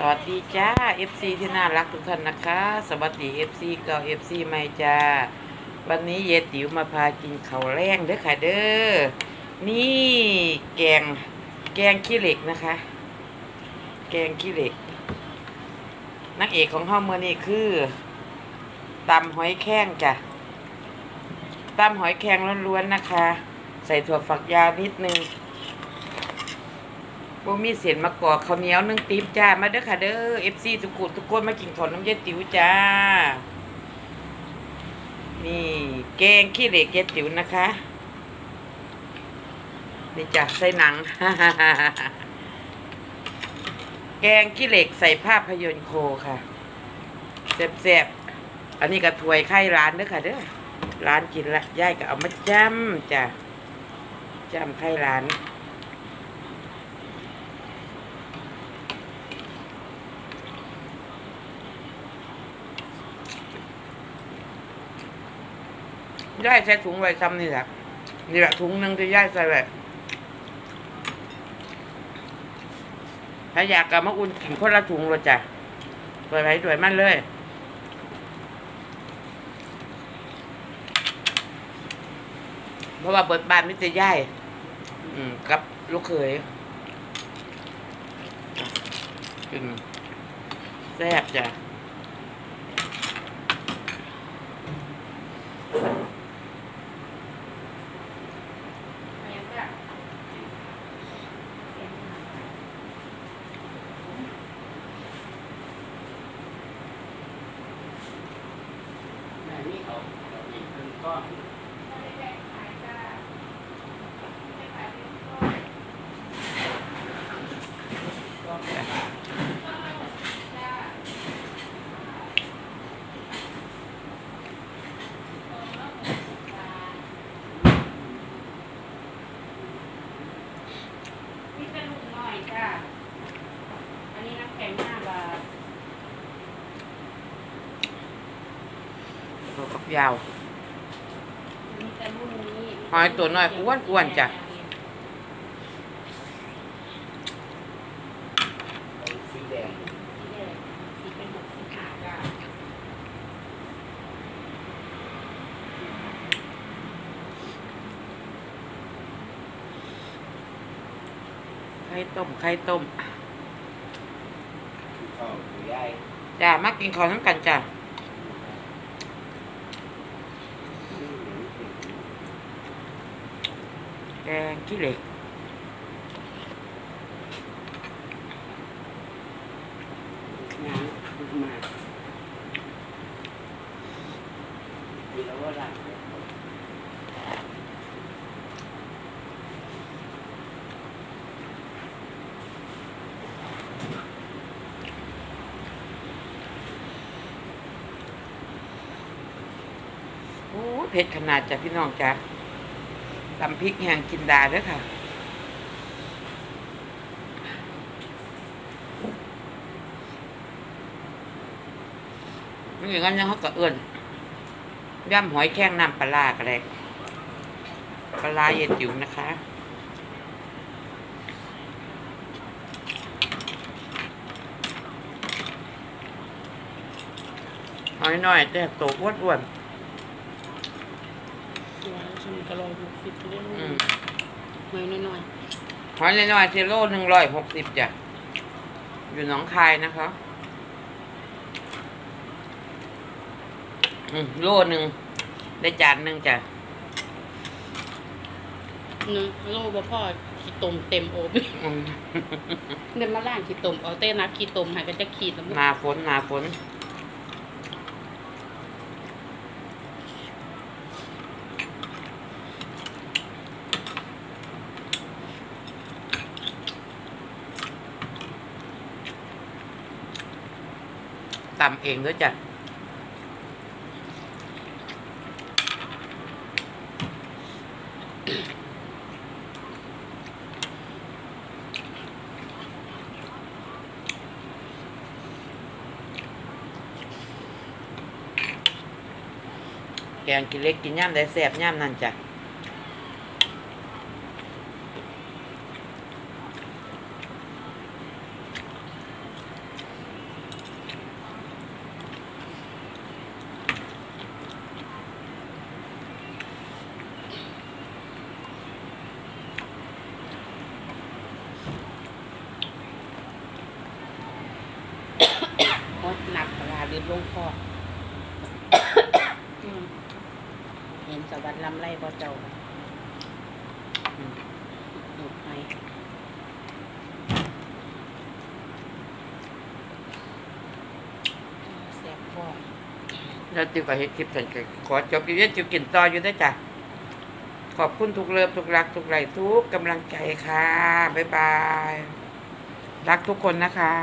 สวัสดีจ้า FC ที่น่ารักทุกท่านนะคะ สวัสดี FC เก่า FC ใหม่จ้า วันนี้เยติ๋วมาพากินข้าวแรงเด้อค่ะเด้อ นี่แกงแกงขี้เหล็กนะคะ แกงขี้เหล็กนางเอกของห้องเมื่อนี้คือตำหอยแข้งจ้ะตำหอยแข้งล้วนๆนะคะ ใส่ถั่วฝักยาวนิดนึง บ่มีเศษมะกอกข้าวเหนียวนึ่งติ๊บจ้า มาเด้อค่ะเด้อ FC ทุกคนทุกคนมากินขอนน้ำเย็ดติ๋วจ้า นี่แกงขี้เหล็กเย็ดติ๋วนะคะ นี่จ้ะใส่หนัง แกงขี้เหล็กใส่ภาพยนตร์โคค่ะแซ่บๆ อันนี้ก็ถวยไข่ร้านเด้อค่ะเด้อ ร้านกินละย่ายก็เอามาจ้ำจ้ะจ้ำไข่ร้าน ย่ายใส่ถุงไว้ซ้ำนี่แหละนี่แหละถุงหนึ่งที่ย่ายใส่ไว้ถ้าอยากกับมาอุ่นกินคนละถุงเลยจ้ะสวยไปสวยมันเลยเพราะว่าเบิดบ้านมิตรย่ายกับลูกเขยกินแซ่บจ้ะ นี่ เขาอีกหนึ่งก้อนนี่เป็นลูกน้อยจ้า อันนี้น้ำแข็งห้าบาท ตัวกับยาวมีแต่รุ่นนี้หอยตัวน้อยอ้วนอ้วนจ้ะสีแดงสีแดงสีเป็นหกสิบห้าจ้าไข่ต้มไข่ต้มข้าวหมูย่ายจ้ามากินข้าวน้ำกันจ้า แกงขี้เหล็กนมาดีแล้วว่ารักโอ้เผ็ดขนาดจ้ะพี่น้องจ้า ตำพริกแห้งกินดาด้อค่ะไม่อย่างนั้นยังเขาก็เอื่นย่ำหอยแข้งน้ำปลาร้าก็ได้ปลาเย็นจิ๋วนะคะน้อยหน่อยๆแต่โตอ้วนอ้วนวน ก็รออยู่สิบเรื่องๆอืมหน่อยน้อยหอยน้อยๆเทโลหนึ่งร้อยหกสิบจ้ะ อยู่หนองคายนะคะ อืมโลหนึ่งได้จานหนึ่งจ้ะๆเนื้อโลบ่พ่อขี้ตมเต็มโอบอืมเดินมาล่างขี้ตมเอาเต้นับขี้ตมหายก็จะขีดแล้วหนาฝนหนาฝน ตำเองด้วยจ้ะแกงกินเล็กกินย่ำได้แซ่บย่ำนั่นจ้ะ อืดลงคออืมเห็นสวัสดิ์ลำไรบ่เจ้าอืมอืดไหมแซ่บคอแล้วจิวก็เฮ็ดคลิปสันก็ขอจบอยู่เยอะจิวกินต่ออยู่ได้จ้ะ ขอบคุณทุกเลิฟทุกรัก ทุกไหลทุกกำลังใจค่ะ บ๊ายบาย รักทุกคนนะคะ